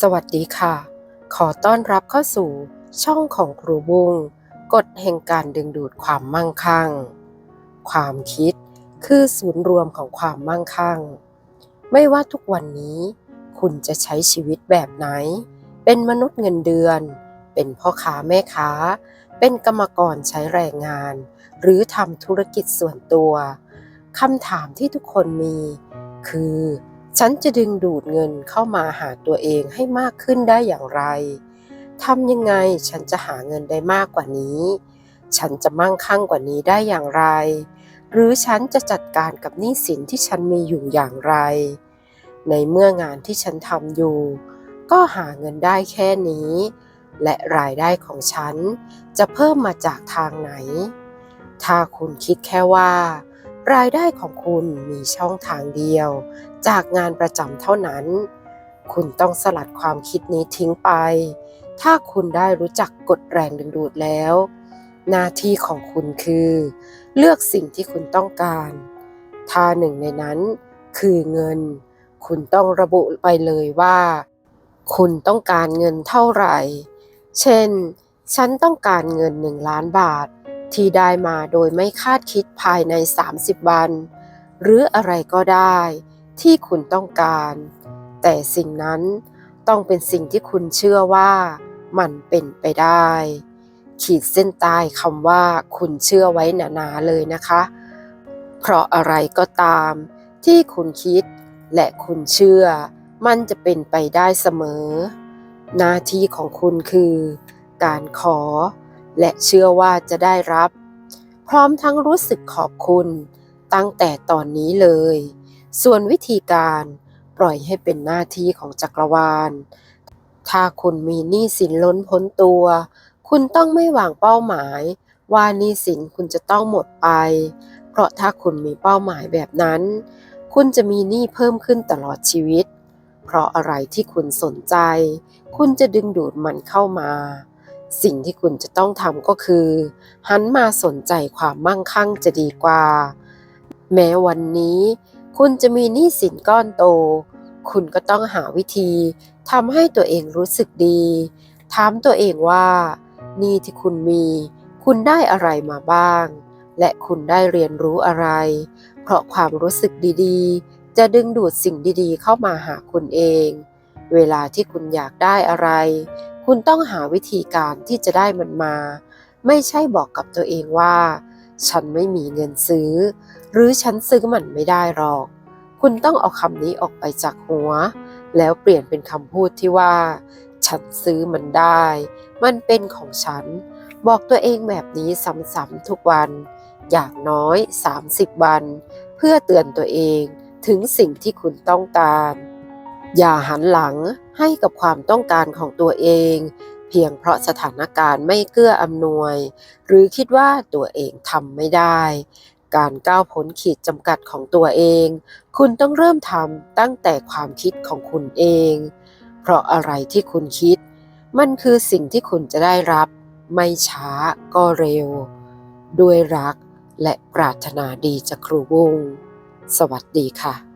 สวัสดีค่ะ ขอต้อนรับเข้าสู่ช่องของครูบุ้งกฎแห่งการดึงดูดความมั่งคั่ง ความคิดคือศูนย์รวมของความมั่งคั่ง ไม่ว่าทุกวันนี้ คุณจะใช้ชีวิตแบบไหน เป็นมนุษย์เงินเดือน เป็นพ่อค้าแม่ค้า เป็นกรรมกรใช้แรงงาน หรือทำธุรกิจส่วนตัวคำถามที่ทุกคนมี คือ ฉันจะดึงดูดเงินเข้ามาหาตัวเองให้มากขึ้นได้อย่างไร ทำยังไงฉันจะหาเงินได้มากกว่านี้ ฉันจะมั่งคั่งกว่านี้ได้อย่างไร หรือฉันจะจัดการกับหนี้สินที่ฉันมีอยู่อย่างไร ในเมื่องานที่ฉันทำอยู่ ก็หาเงินได้แค่นี้ และรายได้ของฉันจะเพิ่มมาจากทางไหน ถ้าคุณคิดแค่ว่า รายได้ของคุณมีช่องทางเดียว จากงานประจำเท่านั้น คุณต้องสลัดความคิดนี้ทิ้งไป ถ้าคุณได้รู้จักกฎแรงดึงดูดแล้ว หน้าที่ของคุณคือ เลือกสิ่งที่คุณต้องการ ถ้าหนึ่งในนั้นคือเงิน คุณต้องระบุไปเลยว่า คุณต้องการเงินเท่าไหร่ เช่น ฉันต้องการเงิน1ล้านบาท ที่ได้มาโดยไม่คาดคิดภายใน 30 วัน หรืออะไรก็ได้ที่คุณต้องการ แต่สิ่งนั้นต้องเป็นสิ่งที่คุณเชื่อว่ามันเป็นไปได้ ขีดเส้นใต้คำว่าคุณเชื่อไว้หนาๆเลยนะคะ เพราะอะไรก็ตามที่คุณคิดและคุณเชื่อ มันจะเป็นไปได้เสมอ หน้าที่ของคุณคือ การขอ และเชื่อว่าจะได้รับ พร้อมทั้งรู้สึกขอบคุณตั้งแต่ตอนนี้เลย ส่วนวิธีการปล่อยให้เป็นหน้าที่ของจักรวาล ถ้าคุณมีหนี้สินล้นพ้นตัว คุณต้องไม่วางเป้าหมาย ว่าหนี้สินคุณจะต้องหมดไป เพราะถ้าคุณมีเป้าหมายแบบนั้น คุณจะมีหนี้เพิ่มขึ้นตลอดชีวิต เพราะอะไรที่คุณสนใจ คุณจะดึงดูดมันเข้ามา สิ่งที่คุณจะต้องทำก็คือ หันมาสนใจความมั่งคั่งจะดีกว่า แม้วันนี้ คุณจะมีหนี้สินก้อนโต คุณก็ต้องหาวิธีทำให้ตัวเองรู้สึกดี ถามตัวเองว่าหนี้ที่คุณมี คุณได้อะไรมาบ้าง และคุณได้เรียนรู้อะไร เพราะความรู้สึกดีๆ จะดึงดูดสิ่งดีๆ เข้ามาหาคุณเอง เวลาที่คุณอยากได้อะไร คุณต้องหาวิธีการที่จะได้มันมา ไม่ใช่บอกกับตัวเองว่า ฉันไม่มีเงินซื้อ หรือฉันซื้อมันไม่ได้หรอก คุณต้องเอาคำนี้ออกไปจากหัว แล้วเปลี่ยนเป็นคำพูดที่ว่า ฉันซื้อมันได้ มันเป็นของฉัน บอกตัวเองแบบนี้ซ้ำๆทุกวัน อย่างน้อย 30 วัน เพื่อเตือนตัวเองถึงสิ่งที่คุณต้องการ อย่าหันหลัง ให้กับความต้องการของตัวเอง เพียงเพราะสถานการณ์ไม่เกื้ออำนวย หรือคิดว่าตัวเองทำไม่ได้ การก้าวพ้นขีดจำกัดของตัวเอง คุณต้องเริ่มทำตั้งแต่ความคิดของคุณเอง เพราะอะไรที่คุณคิด มันคือสิ่งที่คุณจะได้รับ ไม่ช้าก็เร็ว ด้วยรักและปรารถนาดีจากครูบุ้งสวัสดีค่ะ